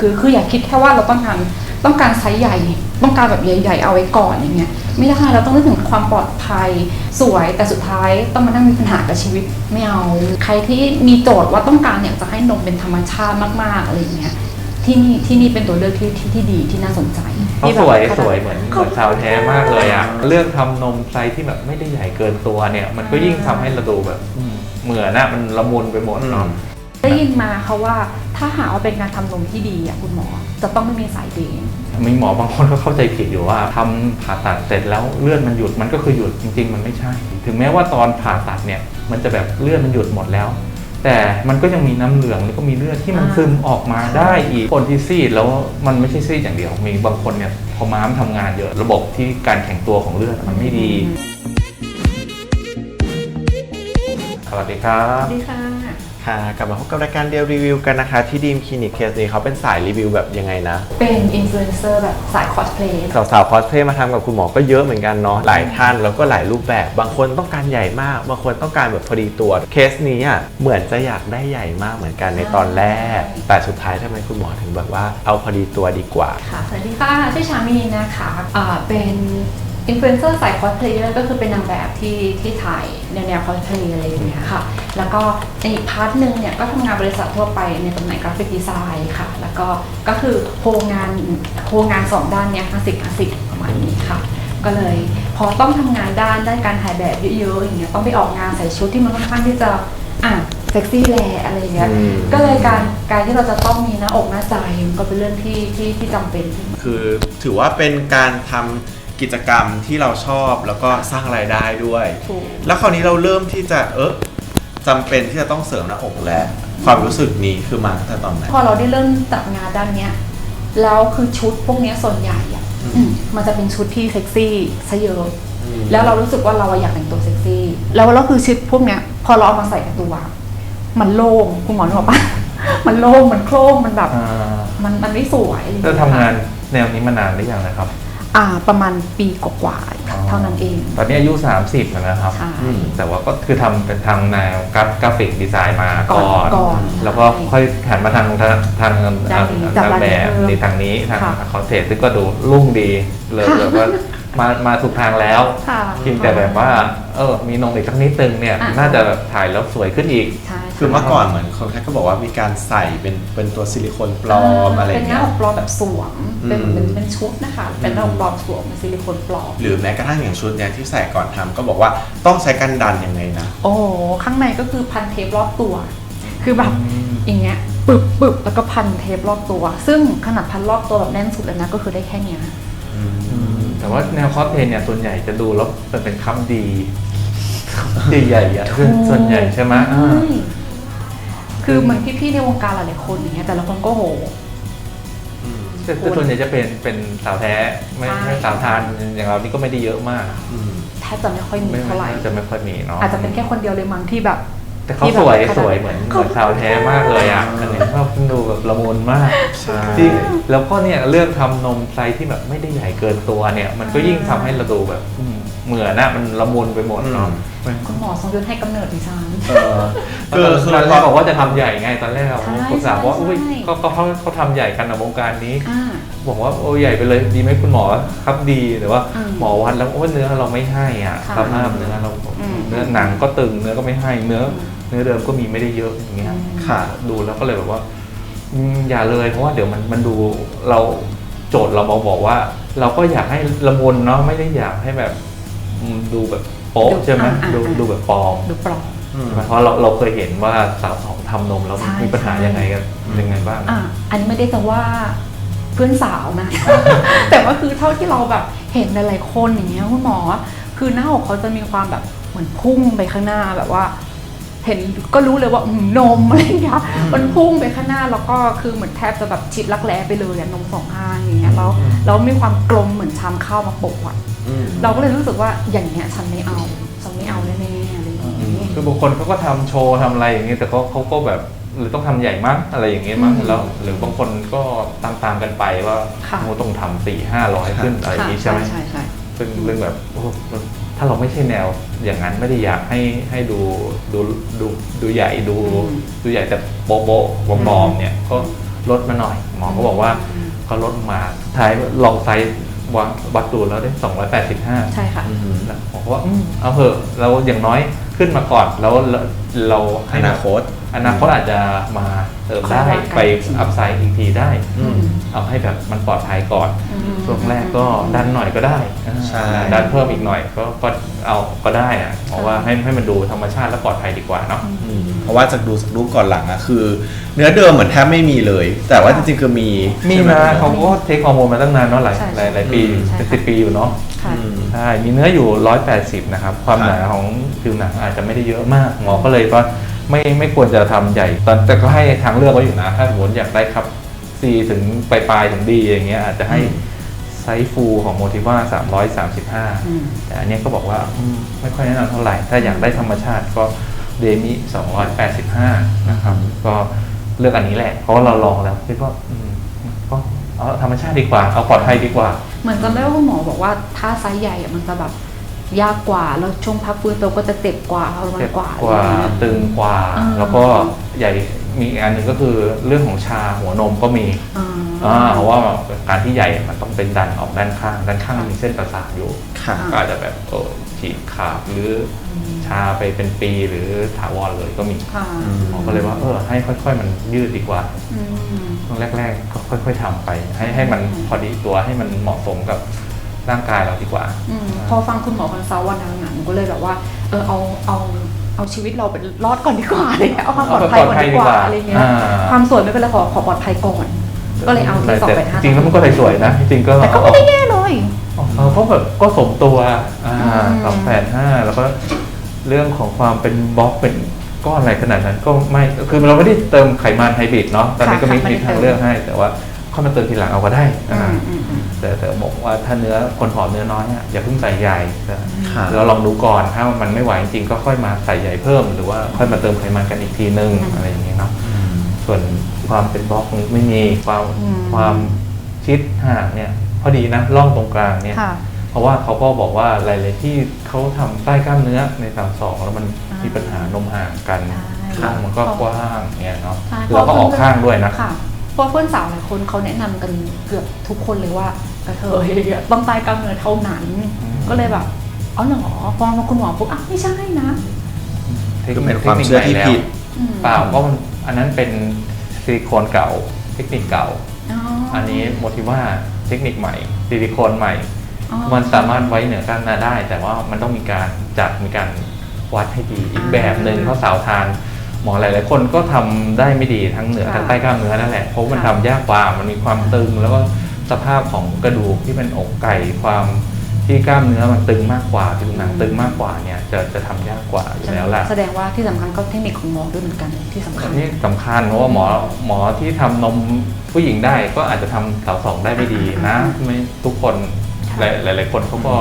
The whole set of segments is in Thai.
คือคืออย่าคิดแค่ว่าเราต้องการต้องการไซส์ใหญ่ ต้องการแบบใหญ่ๆเอาไว้ก่อนอย่างเงี้ยไม่ได้เราต้องนึกถึงความปลอดภัยสวยแต่สุดท้ายต้องมานั่งมีปัญหากับชีวิตไม่เอาใครที่มีโจทย์ว่าต้องการอยากจะให้นมเป็นธรรมชาติมากๆอะไรอย่างเงี้ยที่นี่ที่นี่เป็นตัวเลือกที่ที่ที่ดีที่น่าสนใจเขาที่สแบบวยสวยเหมือนเหมือนสาวแท้มากเลยอะเลือกทำนมไซส์ที่แบบไม่ได้ใหญ่เกินตัวเนี่ย มันก็ยิ่งทำให้เราดูแบบอืมเหมือนอะมันละมุนไปหมดเนาะ ได้ยินมาเขาว่าถ้าหากว่าเป็นการทำนมที่ดีอะคุณหมอ จะต้องไม่มีสายเดน มีหมอบางคนก็เข้าใจผิดอยู่ว่าทำผ่าตัดเสร็จแล้วเลือดมันหยุดมันก็คือหยุดจริง ๆ มันไม่ใช่ ถึงแม้ว่าตอนผ่าตัดเนี่ยมันจะแบบเลือดมันหยุดหมดแล้ว แต่มันก็ยังมีน้ำเหลืองแล้วก็มีเลือดที่มันอ่า ซึมออกมาได้อีกคนที่ซีดแล้วมันไม่ใช่ซีดอย่างเดียว มีบางคนเนี่ยพอม้ามทำงานเยอะระบบที่การแข็งตัวของเลือดมันไม่ดีสวัสดีครัสบวัสดีค่ะ ค่ะกลับมาพบกับรายการเดียวรีวิวกันนะคะ ที่ดีมคลินิกเคสนี้เขาเป็นสายรีวิวแบบยังไงนะ เป็นอินฟลูเอนเซอร์แบบสายคอสเพลย์สาวๆคอสเพลย์มาทำกับคุณหมอก็เยอะเหมือนกันเนาะหลายท่านแล้วก็หลายรูปแบบ บางคนต้องการใหญ่มาก บางคนต้องการแบบพอดีตัวเคสนี้อะเหมือนจะอยากได้ใหญ่มากเหมือนกันในตอนแรก แต่สุดท้ายทำไมคุณหมอถึงแบบว่าเอาพอดีตัวดีกว่าค่ะสวัสดีค่ะชื่อชามีนะคะอ่าเป็น อินฟลูเอนเซอร์สายคอสเพลย์ก็คือเป็นนางแบบที่ที่ถ่ายแนวแนวคอสเพลย์อะไรอย่างเงี้ยค่ะ แล้วก็ในอีกพาร์ทหนึ่งเนี่ยก็ทำงานบริษัททั่วไปในตำแหน่งกราฟิกดีไซน์ค่ะ แล้วก็ก็คือโครงงานโครงงานสองด้านเนี้ยห้าสิบห้าสิบประมาณนี้ค่ะ ก็เลยพอต้องทำงานด้านด้านการถ่ายแบบเยอะๆอย่างเงี้ยต้องไปออกงานใส่ชุดที่มันค่อนข้างที่จะอะเซ็กซี่แลอะไรอย่างเงี้ยอืมก็เลยการการที่เราจะต้องมีหน้าอกหน้าใจมันก็เป็นเรื่องที่ที่ที่จำเป็นที่คือถือว่าเป็นการทำ กิจกรรมที่เราชอบแล้วก็สร้างรายได้ด้วย ถูก แล้วคราวนี้เราเริ่มที่จะเออจำเป็นที่จะต้องเสริมหน้าอกแล้วความรู้สึกนี้คือมาตั้งแต่ตอนไหน พอเราได้เริ่มจับงานด้านเนี้ยแล้วคือชุดพวกเนี้ยส่วนใหญ่อะอืมอืมมันจะเป็นชุดที่เซ็กซี่ซะเยอะอืมแล้วเรารู้สึกว่าเราอะอยากแต่งตัวเซ็กซี่ แล้วแล้วคือชุดพวกเนี้ยพอเราเอามาใส่กับตัวมันโล่งคุณหมอนึกออกปะ มันโล่งมันโคร่งมันแบบ อ่ามันมันไม่สวยอะไรอย่จะเยทำงานค่ะแนวนี้มานานหรือยังนะครับ อ่าประมาณปีกว่าๆค่ะเท่านั้นเอง ตอนนี้อายุ 30แล้วนะครับใช่อืมแต่ว่าก็คือทำเป็นทางแนวกราฟกราฟิกดีไซน์มาก่ก่ออนนก่อนแล้วก็ค่อยหันมาทางทางทางด้านนี้ทางจากแบบร้านเดิมในทางนี้ทางค่ะคอนเทนต์ซึ่งก็ดูรุ่งดีเลยค่ะ แบบว่ามามาถูกทางแล้วค่ะ เพียงแต่แบบว่าเออมีนมอีกสักนิดนึงเนี่ย อะ น่าจะแบบถ่ายแล้วสวยขึ้นอีก ใช่ คือเมื่อก่อนเหมือนคนแค่ก็บอกว่ามีการใส่เป็นเป็นตัวซิลิโคนปลอมอะไรเป็นหเงี้น้ายอกปลอมแบบสวมเป็นอืม เป็นเป็นชุดนะคะ เป็นหน้าอกปลอมสวมเป็นซิลิโคนปลอม หรือแม้กระทั่งอย่างชุดเนี้ยที่ใส่ก่อนทำก็บอกว่าต้องใช้กันดันยังไงนะ โอ้โหข้างในก็คือพันเทปรอบตัว คือแบบอืมอย่างเงี้ยปึบปึบแล้วก็พันเทปรอบตัว ซึ่งขนาดพันรอบตัวแบบแน่นสุดเลยนะก็คือได้แค่เนี้ย แต่ว่าแนวคอสเพลย์เนี่ยส่วนใหญ่จะดูแล้วมันเป็นคำดีดีใหญ่อะคือส่วนใหญ่ใช่ไหมอ่าใช่ คือเหมือนพี่ๆในวงการหลายๆคนอย่างเงี้ยแต่ละคนก็โห แต่แต่ส่วนใหญ่จะเป็นเป็นสาวแท้ไม่ใช่ ไม่สาวทานอย่างเรานี่ก็ไม่ได้เยอะมากแทบจะไม่ค่อยมีไม่เท่าไหร่ จะไม่ค่อยมีเนาะอาจจะเป็นแค่คนเดียวเลยมั้งที่แบบ แต่เขาที่แบบสวยขนาดสวยเหมือนเหเขามือนสาวแท้มากเลยอะอันนี้ชอบดูแบบละมุนมากใช่จริงแล้วก็เนี่ยเลือกทำนมไซส์ที่แบบไม่ได้ใหญ่เกินตัวเนี่ย มันก็ยิ่งทำให้เราดูแบบอืม เหมือนนะมันละมุนไปหมดเนาะคุณหมอทรงยศให้กำเนิดดิฉัน เออตอนตอนแรกบอกว่าจะทำใหญ่ไงตอนแรกใช่ผมถามว่าใช่อุ้ยใช่ก็ก็เขาเขาทำใหญ่กันในวงการนี้อ่าบอกว่าโอ้ใหญ่ไปเลยดีไหมคุณหมอครับดีแต่ว่าอืมหมอวัดแล้วโอ้เนื้อเราไม่ให้อะค่ะสภาพเนื้อเราอืมเนื้อหนังก็ตึงเนื้อก็ไม่ให้เนื้ออมเนื้อเดิมก็มีไม่ได้เยอะอย่างเงี้ยค่ะดูแล้วก็เลยแบบว่าอืมอย่าเลยเพราะว่าเดี๋ยวมันมันดูเราโจทย์เรามาบอกว่า เราก็อยากให้ละมุนเนาะไม่ได้อยากให้แบบอืม ดูแบบโป๊ะดูใช่ไหมอ่าอ่าดูอ่าดูแบบปลอมดูปลอมใช่ไหมเพราะเราเราเคยเห็นว่าสาวสองทำนมแล้วใช่มีปัญหาใช่ยังไงกันยังไงบ้างอะอันนี้ไม่ได้จะว่าเพื่อนสาวนะ แต่ว่าคือเท่าที่เราแบบเห็นหลายๆคนอย่างเงี้ยคุณหมอ คือหน้าอกเขาจะมีความแบบเหมือนพุ่งไปข้างหน้าแบบว่า เห็นก็รู้เลยว่าอืมนมอะไรอย่างเงี้ยมันพุ่งไปข้างหน้าแล้วก็คือเหมือนแทบจะแบบชิดรักแร้ไปเลยอะนมสองข้างอย่างเงี้ยแล้วแล้วมีความกลมเหมือนชามข้าวมาโปะอะอืม เราก็เลยรู้สึกว่าอย่างเงี้ยฉันไม่เอาฉันไม่เอาแน่ๆอะไรอย่างเงี้ยคือบางคนเขาก็ทำโชว์ทำอะไรอย่างเงี้ยแต่เขาเขาก็แบบหรือต้องทำใหญ่มั้งอะไรอย่างเงี้ยมั้งอืมแล้วหรือบางคนก็ตามตามๆกันไปว่าค่ะโอ้ต้องทำสี่ห้าร้อยขึ้นอะไรอย่างงี้ใช่ไหมใช่ใช่ซึ่งซึ่งแบบโอ้ถ้าเราไม่ใช่แนวอย่างนั้นไม่ได้อยากให้ให้ดูดูดูดูใหญ่ดูอืมดูใหญ่แต่โบ๊ะโบ๊ะบอมๆเนี่ยก็ลดมาหน่อยหมอก็บอกว่าเขาลดมาท้ายลองไซส์ วัดวัดดูแล้วได้285ใช่ค่ะ อืมแล้วบอกว่าอืมเอาเถอะเราอย่างน้อย ขึ้นมาก่อน แล้วเราเราอให้นาคต อนาคตอาจจะมาเติมได้ค่อยว่ากันไปอัพไซด์อีกทีได้ อืม เอาให้แบบมันปลอดภัยก่อนอืมช่วงแรกก็ดันหน่อยก็ได้ใช่ ดันเพิ่มอีกหน่อยก็ก็เอาก็ได้อะเพราะว่าให้ให้มันดูธรรมชาติและปลอดภัยดีกว่าเนาะ อืมเพราะว่าจากดูจากรูปก่อนหลังอะคือ เนื้อเดิมเหมือนแทบไม่มีเลย แต่ว่าจริงๆคือมีมีใช่ไห นะเขาก็เทคฮอร์โมนมาตั้งนานเนาะหลายใช่หลายหลายปีอืมเป็นสิบปีอยู่เนาะ ค่ะ อืม ใช่มีเนื้ออยู่ 180 นะครับ ความครับหนาของผิวหนังอาจจะไม่ได้เยอะมาก หมอก็เลยว่าไม่ไม่ควรจะทำใหญ่ตอนแต่ก็ให้ทางเลือกไว้อยู่นะ ถ้าสมมติอยากได้ครับ C ถึงปลายปลายๆถึง D อย่างเงี้ยอาจจะให้ไซส์ฟูของโมทิว่าอืม335 แต่อันเนี้ยก็บอกว่าอืมไม่ค่อยแนะนำเท่าไหร่ ถ้าอยากได้ธรรมชาติก็เดมิ285 นะครับ ก็เลือกอันนี้แหละ เพราะว่าเราลองแล้วคิดว่าอืมก็ เอาธรรมชาติดีกว่า เอาปลอดภัยดีกว่า เหมือนจำได้ว่าคุณหมอบอกว่าถ้าไซส์ใหญ่อะมันจะแบบยากกว่า แล้วช่วงพักฟื้นตัวก็จะเจ็บกว่าทรมาเจ็นบกว่ากว่าอะไรอย่างเงี้ย ตึงกว่า อ่า แล้วก็ใหญ่มีอีกอันหนึ่งก็คือเรื่องของชาหัวนมก็มีอ่า อ่าเพราะว่าการที่ใหญ่มันต้องเป็นดันออกด้านข้าง ด้านข้างมันมีเส้นประสาทอยู่ ค่ะก็อาจจะแบบเออฉีกขาดหรือชาไปเป็นปีหรือถาวรเลยก็มีค่ะอืมหมอก็เลยว่าเออให้ค่อย ๆ มันยืดดีกว่า อืมช่ วงแรก ๆ ก็ค่อย ๆทำไป ให้ให้มันพอดีตัวให้มันเหมาะสมกับร่างกายเราดีกว่า อืมพอฟังคุณหมอคอนซัลท์วันนั้นน่ะหนูก็เลยแบบว่า เออเอาเอาเอาชีวิตเราเป็นรอดก่อนดีกว่าอะไรเลยเอาความปลอดภัยก่อนดีกว่าอะไรเงี้ยอ่าความสวยไม่เป็นไรขอขอปลอดภัยก่อน ก็เลยเอาที่สองแต่ไปห้า จริงๆแล้วมันก็เลยสวยนะ จริงๆก็แต่ก็ไม่ได้แย่เลยเออก็แบบก็สมตัวอ่าอืม สองแปดห้าแล้วก็เรื่องของความเป็นบล็อกเป็น ก้อนอะไรขนาดนั้นก็ไม่คือเราไม่ได้เติมไขมันไฮบริดเนาะตอนนี้ก็มีมีทางเลือกให้ แต่ว่าค่อยมาเติมทีหลังเอาก็ได้อือ่ามอืมอืมแต่แต่บอกว่าถ้าเนื้อคนผอมเนื้อน้อยอะอย่าเพิ่งใส่ใหญ่แต่ค่ะเราลองดูก่อนถ้ามันไม่ไหวจริงๆก็ค่อยมาใส่ใหญ่เพิ่ม หรือว่าค่อยมาเติมไขมันกันอีกทีนึงอะไรอย่างเงี้ยเนาะส่วนความเป็นบล็อกไม่มีความอืมความชิดห่างเนี่ยพอดีนะร่องตรงกลางเนี่ยค่ะเพราะว่าเขาก็บอกว่าหลาย ๆ ที่เขาทำใต้กล้ามเนื้อในสามสองแล้วมันอ่า มีมีปัญหานมห่างกันใช่ร่องมันก็กว้างอย่างเงี้ยเนาะใช่เราก็ออกข้างด้วยนะค่ะเพราะเพื่อนสาวหลายคนเขาแนะนำกันเกือบทุกคนเลยว่ากระเทยต้องใต้กล้ามเนื้อเท่านั้นอืมก็เลยแบบอ๋อเหรอพอมาคุณหมอปุ๊บอะไม่ใช่นะทคก็นิคเป็นความเชื่อที่ทคนิคผิดอืมเปล่าก็มันอันนั้นเป็นซิลิโคนเก่า เทคนิคเก่าอ๋ออันนี้โมทิว่าเทคนิคใหม่ซิลิโคนใหม่อ๋อมันสามารถไว้เหนือกล้ามเนื้อได้ แต่ว่ามันต้องมีการจัดมีการ วัดให้ดีอีกแบบหนึ่งเพราะสาวทานหมอหลาย ๆ คนก็ทำได้ไม่ดีทั้งเหนือค่ะทั้งใต้กล้ามเนื้อนั่นแหละเพราะมันค่ะทำยากกว่ามันมีความตึง แล้วก็สภาพของกระดูกที่เป็นอกไก่ความที่กล้ามเนื้อมันตึงมากกว่าผิวหนังตึงมากกว่าเนี่ยจะจะทำยากกว่าอยู่แล้วแหละแสดงว่าที่สำคัญก็เทคนิคของหมอด้วยเหมือนกันที่สำคัญนี่สำคัญเพราะว่าหมอหมอที่ทำนมผู้หญิงได้ก็อาจจะทำสาวสองได้ไม่ดีนะไม่ทุกคนค่ะหลายหลายๆคนเขาก็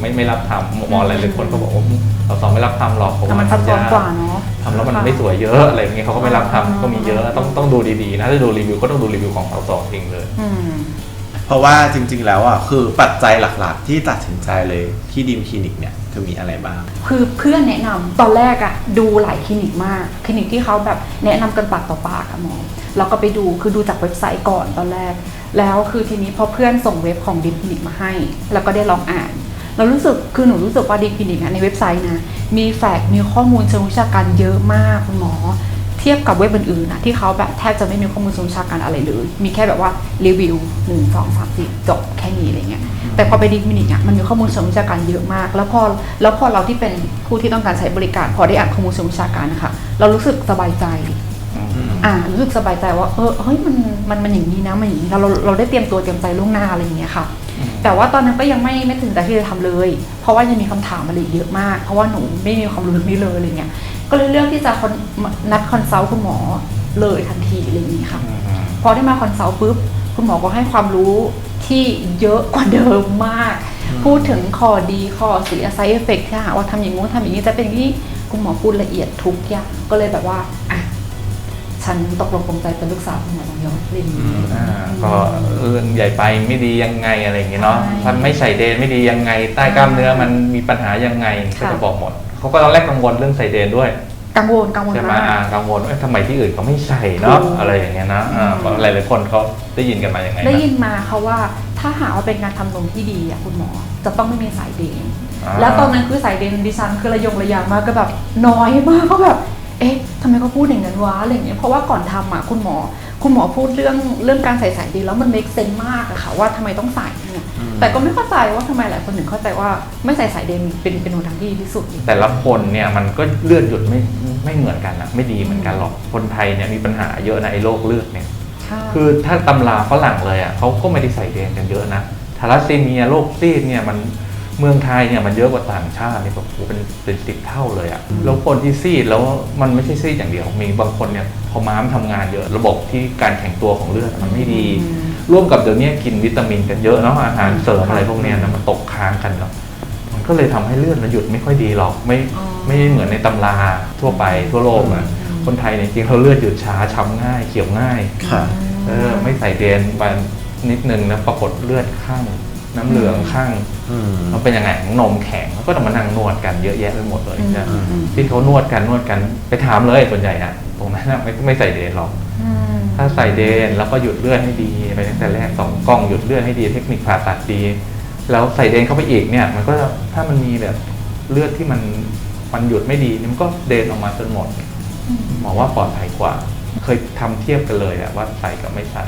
ไม่ไม่รับทำหมอหลายๆคนก็บอกว่าสาวสองไม่รับทำหรอกเพราะแต่ว่ามันซับซ้อนกว่าเนาะทำแล้วมันค่ะไม่สวยเยอะอะไรอย่างเงี้ยเขาก็ไม่รับทำอ๋อก็มีเยอะต้องต้องดูดีๆนะถ้าดูรีวิวก็ต้องดูรีวิวของสาวสองจริงเลยอืมเพราะว่าจริง ๆ แล้วอะคือปัจจัยหลักๆ ที่ตัดสินใจเลยที่ดีมคลินิกเนี่ยคือมีอะไรบ้าง คือเพื่อนแนะนำตอนแรกอะดูหลายคลินิกมาก คลินิกที่เขาแบบแนะนำกันปากต่อปากอะหมอเราก็ไปดูคือดูจากเว็บไซต์ก่อนตอนแรก แล้วคือทีนี้พอเพื่อนส่งเว็บของดิมคลินิกมาให้ แล้วก็ได้ลองอ่าน เรารู้สึกคือหนูรู้สึกว่าดิมคลินิกอะในเว็บไซต์นะมีแฟกต์มีข้อมูลเชิงวิชาการเยอะมากคุณหมอ เทียบกับเว็บอื่นๆนะที่เขาแบบแทบจะไม่มีข้อมูลเชิงวิชาการอะไรเลย มีแค่แบบว่ารีวิวหนึ่งสองสามสี่จบแค่นี้อะไรเงี้ยแต่พอไปดีคลินิกอะมันมีข้อมูลเชิงวิชาการเยอะมาก แล้วพอแล้วพอเราที่เป็นผู้ที่ต้องการใช้บริการพอได้อ่านข้อมูลเชิงวิชาการนะคะเรารู้สึกสบายใจอ่ารู้สึกสบายใจว่าเออเฮ้ยมันมันมันอย่างนี้นะมันอย่างนี้เราเราเราได้เตรียมตัวเตรียมใจล่วงหน้าอะไรอย่างเงี้ยค่ะ แต่ว่าตอนนั้นก็ยังไม่ไม่ถึงแต่ที่จะทำเลย เพราะว่ายังมีคำถามอะไรอีกเยอะมาก เพราะว่าหนูไม่มีความรู้เรื่องนี้เลยอะไรเงี้ยก็เลยเลือกที่จะคอนนัดคอนซัลท์คุณหมอเลยทันทีอะไรอย่างนี้ค่ะพอได้มาคอนซัลท์ปุ๊บคุณหมอก็ให้ความรู้ที่เยอะกว่าเดิมมาก พูดถึงข้อดีข้อเสีย side effect ที่หากว่าทำอย่างงู้นทำอย่างนี้จะเป็นอย่างนี้คุณหมอพูดละเอียดทุกอย่างก็เลยแบบว่าอะ ฉันตกลงปรงใจเป็นลูกสาวคุณหมอตองยศอะไรอย่างนี้อ่าก็เรื่องใหญ่ไปไม่ดียังไงอะไรอย่างเงี้ยเนาะใช่ ถ้าไม่ใส่เดนไม่ดียังไง ใต้กล้ามเนื้อมันมีปัญหายังไงก็ค่ะจะบอกหมดเขาก็ตอนแรกกังวลเรื่องใส่เดนด้วยกังวลกังวลใช่ไหมมาก อ่ากังวลว่าทำไมที่อื่นเขาไม่ใส่เนาะถูกอะไรอย่างเงี้ยนะอ่าอืมหลายหลายๆคนเขาได้ยินกันมาอย่างไงนะได้ยินมาเขาว่าถ้าหากว่าเป็นการทำนมที่ดีอะคุณหมอ จะต้องไม่มีสายเดนอ่าแล้วตอนนั้นคือสายเดนดิฉันคือระยงระยางมากก็แบบน้อยมากก็แบบ เอ๊ะทำไมเขาพูดอย่างนั้นวะอะไรอย่างเงี้ยเพราะว่าก่อนทำอะคุณหมอ คุณหมอพูดเรื่องเรื่องการใส่สายเดนแล้วมันเมคเซนมากอะค่ะว่าทำไมต้องใส่เนี่ยอืมแต่ก็ไม่เข้าใจว่าทำไมหลายคนถึงเข้าใจว่าไม่ใส่สายเดนเป็นเป็นหนทางที่ดีที่สุด แต่ละคนเนี่ยมันก็เลือดหยุดไม่ไม่เหมือนกันนะไม่ดีเหมือนกันหรอกคนไทยเนี่ยมีปัญหาเยอะนะไอ้โรคเลือดเนี่ยใช่คือถ้าตำราฝรั่งเลยอะเขาก็ไม่ได้ใส่เดนกันเยอะนะทารัสซีเมียโรคซีดเนี่ยมัน เมืองไทยเนี่ยมันเยอะกว่าต่างชาติเนี่ยแบบโอ้โหเป็นเป็นสิบเท่าเลยอะแล้วคนที่ซีดแล้วมันไม่ใช่ซีดอย่างเดียว มีบางคนเนี่ยพอม้ามทำงานเยอะ ระบบที่การแข็งตัวของเลือดมันไม่ดี ร่วมกับเดี๋ยวนี้กินวิตามินกันเยอะเนาะอาหารเสริมอะไรพวกเนี้ยนะมันตกค้างกันเนาะมันก็เลยทำให้เลือดมันหยุดไม่ค่อยดีหรอกไม่อ๋อ ไม่เหมือนในตำราทั่วไปทั่วโลกอะอืมคนไทยเนี่ยจริงๆเราเลือดหยุดช้าช้ำง่ายเขียวง่าย ค่ะ เออไม่ใส่เดนไปนิดนึงนะปรากฏเลือดข้าง น้ำเหลืองข้างอืมมันเป็นยังไงนมแข็งแล้วก็ต้องมานั่งนวดกันเยอะแยะไปหมดเลยอืมนะอืมอืมที่เขานวดกันนวดกันไปถามเลยส่วนใหญ่อะตรงนั้นน่ะไม่ไม่ใส่เดนหรอกอืมถ้าใส่เดนแล้วก็หยุดเลือดให้ดีไปตั้งแต่แรกสองกล้องหยุดเลือดให้ดีเทคนิคผ่าตัดดี แล้วใส่เดนเข้าไปอีกเนี่ย มันก็ถ้ามันมีแบบเลือดที่มันมันหยุดไม่ดีเนี่ยมันก็เดนออกมาจนหมดหมอว่าปลอดภัยกว่า เคยทำเทียบกันเลยอะว่าใส่กับไม่ใส่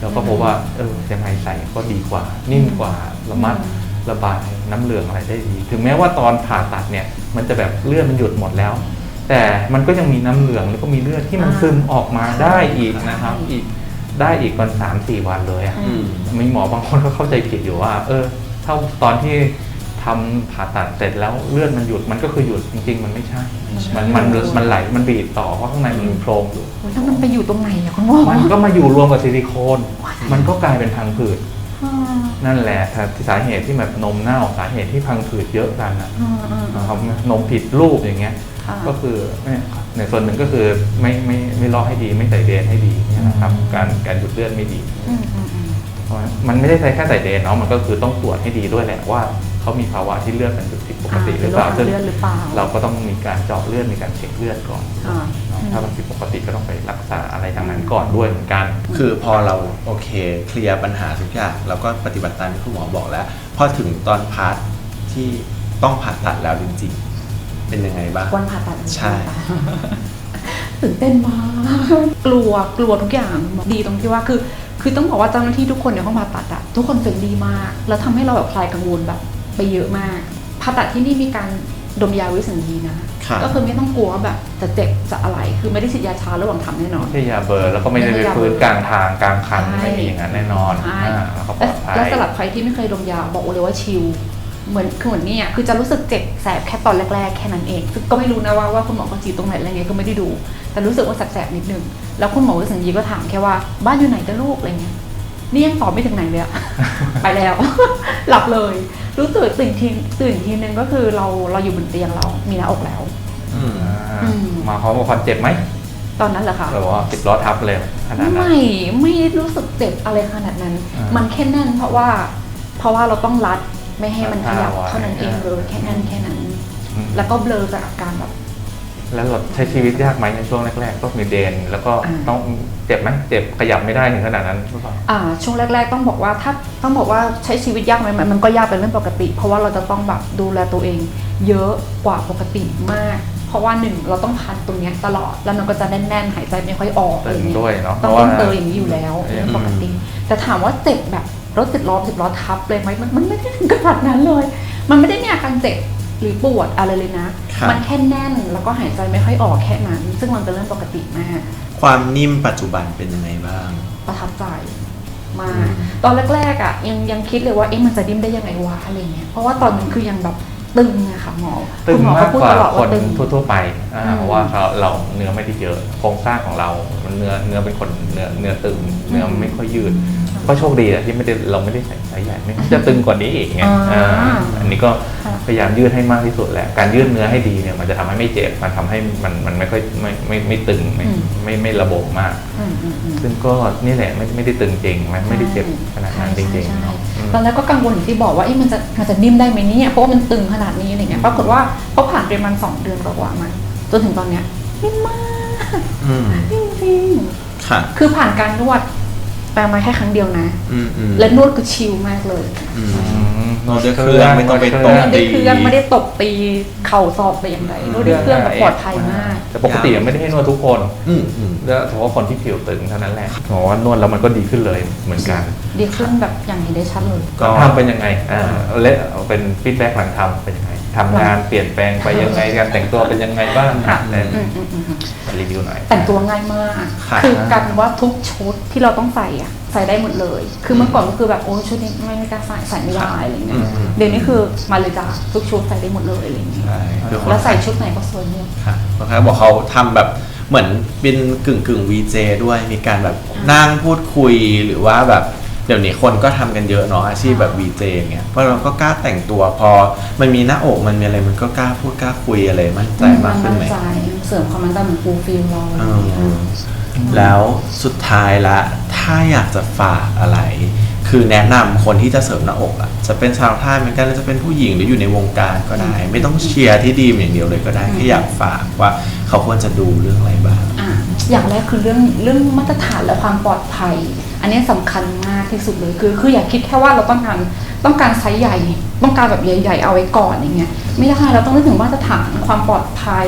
แล้วก็พบว่าเออยังไงใส่ก็ดีกว่า นิ่มกว่าระมัดระบายน้ำเหลืองอะไรได้ดี ถึงแม้ว่าตอนผ่าตัดเนี่ย มันจะแบบเลือดมันหยุดหมดแล้ว แต่มันก็ยังมีน้ำเหลืองแล้วก็มีเลือดที่มันอ่าซึมออกมาได้อีกใช่นะครับ อีกได้อีกวันสามสี่วันเลยอะอืมมีหมอบางคนก็เข้าใจผิดอยู่ว่า เออถ้าตอนที่ ทำผ่าตัดเสร็จแล้วเลือดมันหยุดมันก็คือหยุดจริง ๆ มันไม่ใช่ มันมันมันไหลมันบีบต่อเพราะข้างในมันมีโพรงอยู่โอ้ยแล้วมันไปอยู่ตรงไหนอะคุณหมอมันก็มาอยู่รวมกับซิลิโคน มันก็กลายเป็นพังผืดอ่านั่นแหละถ้าสาเหตุที่แบบนมเน่าสาเหตุที่พังผืดเยอะกันนะอ่าอ่าอ่านะครับนมผิดรูปอย่างเงี้ยค่ะก็คือเนี่ยในส่วนหนึ่งก็คือไม่ไม่ไม่รอให้ดีไม่ใส่เดนให้ดีเนี่ยนะครับ การการหยุดเลือดไม่ดีอืมอืมอืมเพราะว่ามันไม่ได้ใช้แค่ใส่เดนเนาะมันก็คือต้องตรวจให้ดีด้วยแหละว่า เขามีภาวะที่เลือดเป็นผิดปกติหรือเปล่าอ่าซึ่งเป็นโรคทางเลือดหรือเปล่าเราก็ต้องมีการเจาะเลือดมีการเช็คเลือดก่อนอ่าเนาะถ้ามันผิดปกติก็ต้องไปรักษาอะไรทางนั้นก่อนด้วยเหมือนกัน คือพอเราโอเคเคลียร์ปัญหาทุกอย่างแล้วก็ปฏิบัติตามที่คุณหมอบอกแล้ว พอถึงตอนพาร์ทที่ต้องผ่าตัดแล้วจริงๆ เป็นยังไงบ้างวันผ่าตัดใช่ตื่นเต้นมากกลัวกลัวทุกอย่างดีตรงที่ว่าคือ คือต้องบอกว่าเจ้าหน้าที่ทุกคนในห้องผ่าตัดอะทุกคนเฟรนลี่มาก แล้วทำให้เราแบบคลายกังวลแบบ ไปเยอะมากผ่าตัดที่นี่มีการดมยาวิสัญญีนะ ครับก็คือไม่ต้องกลัวว่าแบบจะเจ็บจะอะไรคือไม่ได้ฉีดยาชาระหว่างทำแน่นอนไม่ใช่ยาเบอร์แล้วก็ไม่ได้ไปฟื้นกลางทางกลางคันใช่ไม่มีอย่างนั้นแน่นอนใช่ อ่าแล้วก็ปลและอดภัย และสำหรับใครที่ไม่เคยดมยาบอกเลยว่าชิลเหมือนคือเหมือนเนี่ยคือจะรู้สึกเจ็บแสบแค่ตอนแรกๆ แค่นั้นเองซึ่งก็ไม่รู้นะว่าว่าคุณหมอเขาจีดตรงไหนอะไรเงี้ยก็ไม่ได้ดู แต่รู้สึกว่าแสบๆนิดนึงแล้วคุณหมอวิสัญญีก็ถามแค่ว่าบ้านอยู่ไหนจ้ะลูกอะไรเงี้ย นี่ยังตอบไม่ถึงไหนเลยอะ ไปแล้ว หลับเลย รู้สึกตื่นทีตื่นทีนึงก็คือเราเราอยู่บนเตียงเรา มีหน้าอกแล้ว อืมอ่าอืม มาพร้อมกับความเจ็บไหมตอนนั้นเหรอคะหรือว่าสิบล้อทับเลยขนาดนั้น ไม่ไม่รู้สึกเจ็บอะไรขนาดนั้น อ่ามัมันแค่แน่นเพราะว่า เพราะว่าเราต้องรัดไม่ให้มันขยับรัดผ้าไว้เท่านั้นเองเลยแค่นั้นแค่นั้น อืม แล้วก็เบลอจากอาการแบบ แล้วเราใช้ชีวิตยากไหมในช่วงแรกๆต้องมีเดน แล้วก็อ่าต้องเจ็บไหมเจ็บขยับไม่ได้ถึงขนาดนั้นหรือเปล่าอ่าช่วงแรก ๆ ต้องบอกว่าถ้าต้องบอกว่าใช้ชีวิตยากไหมมันมันก็ยากเป็นเรื่องปกติ เพราะว่าเราจะต้องแบบดูแลตัวเอง เยอะกว่าปกติมาก เพราะว่าหนึ่งเราต้องพันตรงเนี้ยตลอดแล้วมันก็จะแน่นๆหายใจไม่ค่อยออกอะไรตึงเงี้ยด้วยเนาะต้องเพราะต้ว่าองเตยอย่างนี้อยู่แล้วอืมเรื่องปกติ แต่ถามว่าเจ็บแบบรถติดล้อสิบล้อทับเลยไหมมันมันไม่ได้ถึงขนาดนั้นเลย มันไม่ได้มีอาการเจ็บ หรือปวดอะไรเลยนะ ครับ มันแค่แน่นแล้วก็หายใจไม่ค่อยออกแค่นั้น ซึ่งมันเป็นเรื่องปกติมาก ความนิ่มปัจจุบันเป็นยังไงบ้าง ประทับใจมาอืกมตอนแรกๆอะยังยังคิดเลยว่าเอ๊ะมันจะดิ้นได้ยังไงวะอะไรเงี้ยเพราะว่าตอนนั้นคือยังแบบตึงอะค่ะหมอตึงคุณหมอมากพูดกว่าตลอดคว่านตึง ทั่วๆไปอ่าอืมเพราะว่าเราเราเนื้อไม่ได้เยอะโครงสร้างของเรามันเนื้อเนื้อเป็นคนเนื้อเนื้อตึงเนื้อไม่ค่อยยืด ก็โชคดีอะที่ไม่ได้เราไม่ได้ใส่ไซส์ใหญ่ไม่งั้นจะตึงกว่านี้อีกไงอ่าอ่าอันนี้ก็ค่ะ พยายามยืดให้มากที่สุดแหละการยืดเนื้อให้ดีเนี่ยมันจะทำให้ไม่เจ็บมันทำให้มันมันไม่ค่อยไม่ไม่ไม่ตึงไม่อืมไม่ไม่ระบมมาก อืมอืมอืม ซึ่งก็นี่แหละไม่ไม่ได้ตึงจริงมันไม่ได้เจ็บขนาดนั้นจใช่ริงใช่ๆเนาะอืม ตอนแรกก็กังวลอย่างที่บอกว่าเอ๊ะมันจะมันจะนิ่มได้ไหมเนี่ยเพราะว่ามันตึงขนาดนี้อะไรเงี้ยปรากฏว่าพอผ่านไปประมาณสองเดือนกว่าๆมาจนถึงตอนเนี้ยนิ่มมากอืมจริงค่ะ ๆคือผ่านการนวด แปลมาแค่ครั้งเดียวนะ อืมอืมและนวดก็ชิลมากเลยอืมอืมนวดด้วยเครื่องไม่ต้องไปตบไม่ได้เครื่องไม่ได้ตบตีเข่าศอกแต่อย่างใดนวดด้วยเครื่องแบบปลอดภัยมาก แต่ปกติไม่ได้ให้นวดทุกคนอืมอืม แล้วเฉพาะคนที่ผิวตึงเท่านั้นแหละเพราะว่านวดแล้วมันก็ดีขึ้นเลยเหมือนกัน ดีขึ้นแบบอย่างเห็นได้ชัดเลย ก็ทำเป็นยังไงอ่าเละเอาเป็นฟีดแบ็กหลังทำเป็นยังไง ทำงานเปลี่ยนแปลงไปยังไงการแต่งตัวเป็นยังไงบ้างค่ะแต่อืมอืมอืมอืมรีวิวหน่อย แต่งตัวง่ายมาก ค่ะ คือกันว่าทุกชุดที่เราต้องใส่อะใส่ได้หมดเลย คือเมื่อก่อนก็คือแบบโอ้ชุดนี้ไม่ไม่กล้าใส่ใส่ไม่ได้อะไรเงี้ย อืม เดี๋ยวนี้คือมาเลยจ้าทุกชุดใส่ได้หมดเลยอะไรเงี้ย ใช่คือคนแล้วใส่ชุดไหนก็สวยหมด ค่ะบางครั้งบอกเขาทำแบบเหมือนเป็นกึ่งกึ่งวีเจด้วยมีการแบบนั่งพูดคุยหรือว่าแบบ เดี๋ยวนี้คนก็ทำกันเยอะเนาะอาชีพแบบวีเจอย่างเงี้ยเพราะเราก็กล้าแต่งตัวพอ มันมีหน้าอกมันมีอะไรมันก็กล้าพูดกล้าคุยอะไรมั่นใจมากขึ้นไหมมั่ใจเสริมความมั่นใจเหมือนฟูลฟิลเราอะไรอืเงี้ยมแล้วสุดท้ายละ ถ้าอยากจะฝากอะไร คือแนะนำคนที่จะเสริมหน้าอกอะจะเป็นชาวไทยเหมือนกันหรือจะเป็นผู้หญิงหรืออยู่ในวงการก็ได้ ไม่ต้องเชียร์ที่ดีมอย่างเดียวเลยก็ได้แค่อยากฝากว่าเขาควรจะดูเรื่องอะไรบ้าง อย่างแรกคือเรื่องเรื่องมาตรฐานและความปลอดภัย อันนี้สำคัญมากที่สุดเลยคือ คืออย่าคิดแค่ว่าเราต้องการต้องการไซส์ใหญ่ ต้องการแบบใหญ่ ๆ เอาไว้ก่อนอย่างเงี้ยไม่ได้เราต้องนึกถึงมาตรฐานความปลอดภัย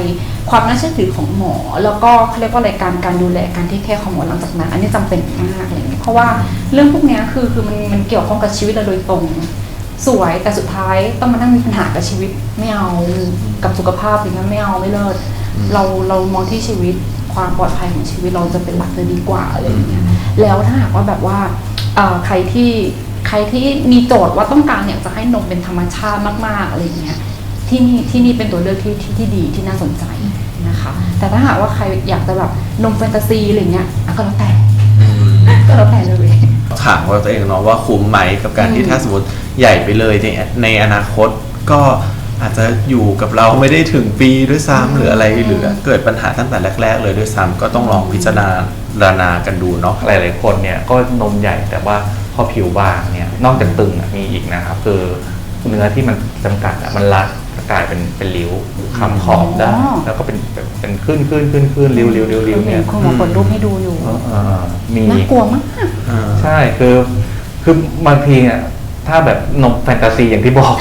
ความน่าเชื่อถือของหมอ แล้วก็เขาเรียกว่าอะไรการการดูแลการที่แค่ของหมอหลังจากนั้น อันนี้จำเป็นมากอะไรเงี้ยเพราะว่าเรื่องพวกนี้คือคือมันมันเกี่ยวข้องกับชีวิตเราโดยตรงสวยแต่สุดท้ายต้องมานั่งมีปัญหากับชีวิตไม่เอากับสุขภาพอย่างนั้นไม่เอาไม่เลิศเราเรามองที่ชีวิต ความปลอดภัยของชีวิตเราจะเป็นหลักจะดีกว่าอะไรอย่างเงี้ยแล้วถ้าหากว่าแบบว่าเอ่อใครที่ใครที่มีโจทย์ว่าต้องการอยากจะให้นมเป็นธรรมชาติมากๆอะไรอย่างเงี้ยที่นี่ที่นี่เป็นตัวเลือกที่ที่ที่ดีที่น่าสนใจนะคะ แต่ถ้าหากว่าใครอยากจะแบบนมแฟนตาซีอะไรเงี้ยอะก็แล้วแต่ก็แล้วแต่เลยถามว่าตัวเองเนาะว่าคุ้มไหมกับการอืที่มถ้าสมมติใหญ่ไปเลยในในอนาคตก็ อาจจะอยู่กับเราไม่ได้ถึงปีด้วยซ้ำหรืออะไรหรือเกิดปัญหาตั้งแต่แรก ๆ เลยด้วยซ้ำก็ต้องลองพิจารณากันดูเนาะหลายๆคนเนี่ยก็นมใหญ่แต่ว่าพอผิวบางเนี่ยนอกจากตึงอะมีอีกนะครับคือเนื้อที่มันจำกัดอะมันรัดก็กลายเป็นเป็นริ้วคำขอบได้ อ๋อ แล้วก็เป็นเป็นเป็นขึ้นขึ้นขึ้นขึ้นริ้วริ้วริ้วริ้วเนี่ยคุณหมอเปิดรูปให้ดูอยู่เออเออมี น่ากลัวมากใช่คือคือบางทีอะ ถ้าแบบนมแฟนตาซีอย่างที่บอก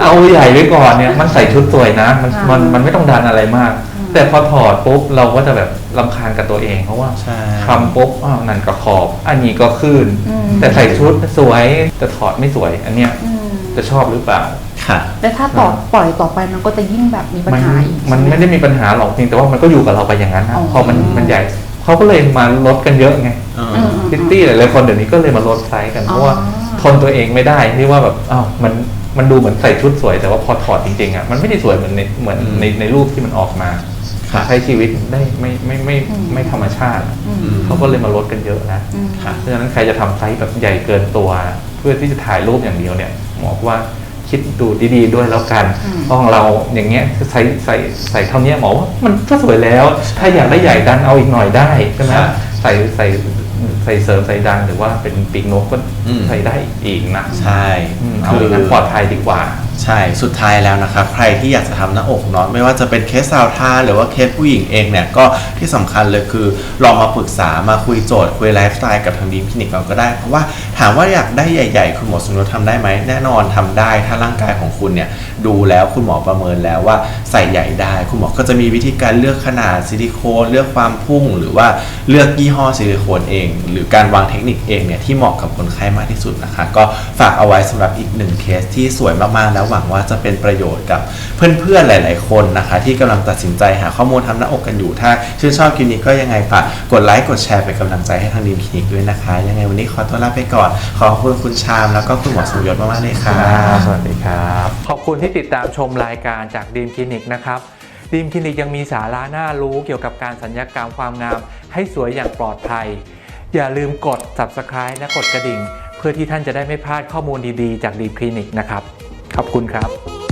เอาใหญ่ไว้ก่อนเนี่ยมันใส่ชุดสวยนะ มันอ่ามัมันมันไม่ต้องดันอะไรมากอืมแต่พอถอดปุ๊บเราก็จะแบบลำคาญกับตัวเอง เพราะว่าใช่ ทำปุ๊บอ้าวนั่นก็ขอบ อันนี้ก็ขึ้น อืม แต่ใส่ชุดสวยแต่ถอดไม่สวย อันเนี้ยอืมจะชอบหรือเปล่า ค่ะแล้วถ้าต่อปล่อยต่อไปมันก็จะยิ่งแบบมีปัญมันหาอีกมันไม่ได้มีปัญหาหรอกเพียงแต่ว่ามันก็อยู่กับเราไปอย่างนั้นนะอ๋อ พอมันมันใหญ่เขาก็เลยมาลดกันเยอะไงอืมอืมพิตตี้หลายๆคนเดี๋ยวนี้ก็เลยมาลดไซส์กันเพราะว่าอ๋อ ทนตัวเองไม่ได้ที่ว่าแบบอ้าวมันมันดูเหมือนใส่ชุดสวย แต่ว่าพอถอดจริงๆอะมันไม่ได้สวยเหมือนในเหมือนอืมในในรูปที่มันออกมาค่ะใช้ชีวิตได้ไม่ไม่ไม่อืมไม่ธรรมชาติอืมอืมเขาก็เลยมาลดกันเยอะนะอืมค่ะเพราะฉะนั้นใครจะทำไซส์แบบใหญ่เกินตัว เพื่อที่จะถ่ายรูปอย่างเดียวเนี่ยหมอว่าคิดดูดีๆด้วยแล้วกันอืมเพราะของเราอย่างเงี้ยใส่ใส่ใส่เท่าเนี้ยหมอว่ามันก็สวยแล้ว ถ้าอยากได้ใหญ่ดันเอาอีกหน่อยได้ใช่ไหมครับใส่ใส่ใส่เสริมใส่ดันหรือว่าเป็นปีกนกก็อืม ใส่ได้อีกนะใช่อืมเอาอย่างนั้นปลอดภัยดีกว่า ใช่สุดท้ายแล้วนะครับ ใครที่อยากจะทำหน้าอกเนาะไม่ว่าจะเป็นเคสสาวทานหรือว่าเคสผู้หญิงเองเนี่ย ก็ที่สำคัญเลยคือ ลองมาปรึกษามาคุยโจทย์ คุยไลฟ์สไตล์กับทางดีมคลินิกเราก็ได้ เพราะว่าถามว่าอยากได้ใหญ่ๆ คุณหมอสมรสทำได้ไหมแน่นอนทำได้ ถ้าร่างกายของคุณเนี่ย ดูแล้วคุณหมอประเมินแล้วว่าใส่ใหญ่ได้ คุณหมอก็จะมีวิธีการเลือกขนาดซิลิโคนเลือกความพุ่ง หรือว่าเลือกยี่ห้อซิลิโคนเอง หรือการวางเทคนิคเองเนี่ยที่เหมาะกับคนไข้มากที่สุดนะคะ ก็ฝากเอาไว้สำหรับอีกหนึ่งเคสที่สวยมากๆ แล้วหวังว่าจะเป็นประโยชน์กับเพื่อนๆหลาย ๆ คนนะคะ ที่กำลังตัดสินใจหาข้อมูลทำหน้าอกกันอยู่ ถ้าชื่นชอบคลิปนี้ก็ยังไงฝากกดไลค์กดแชร์เป็นกำลังใจให้ทางดีมคลินิกด้วยนะคะ ยังไงวันนี้ขอตัวลาไปก่อน ขอบคุณคุณชามแล้วก็คุณหมอสมยศมากๆเลยค่ะสวัสดีครับ ขอบคุณที่ติดตามชมรายการจากดีมคลินิกนะครับดีมคลินิกยังมีสาระน่ารู้เกี่ยวกับการสัญญกรรมความงาม ให้สวยอย่างปลอดภัย อย่าลืมกด subscribe และกดกระดิ่ง เพื่อที่ท่านจะได้ไม่พลาดข้อมูลดีๆ จากดีคลินิกนะครับ ขอบคุณครับ